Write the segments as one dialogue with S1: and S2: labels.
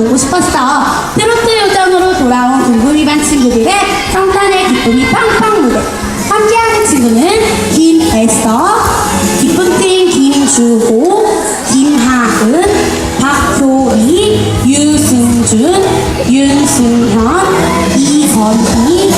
S1: 보고 싶었어. 트로트 요정으로 돌아온 궁금이반 친구들의 성탄의 기쁨이 팡팡 무대. 함께하는 친구는 김애서, 기쁨팀 김주호, 김하은, 박효리, 유승준, 윤승현, 이건희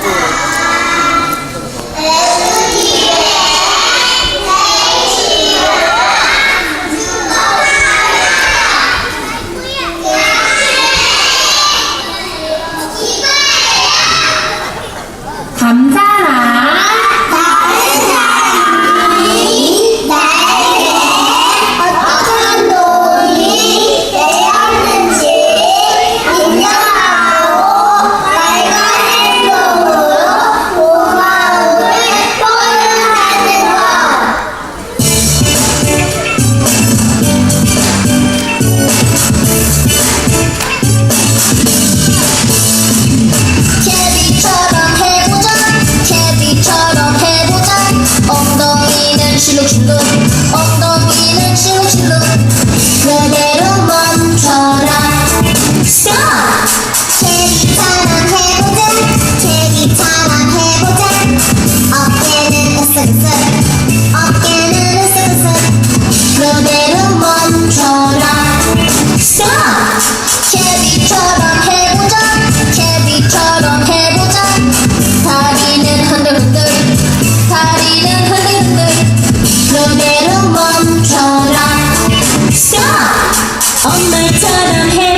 S2: cultura. She looks in 엄마처럼 해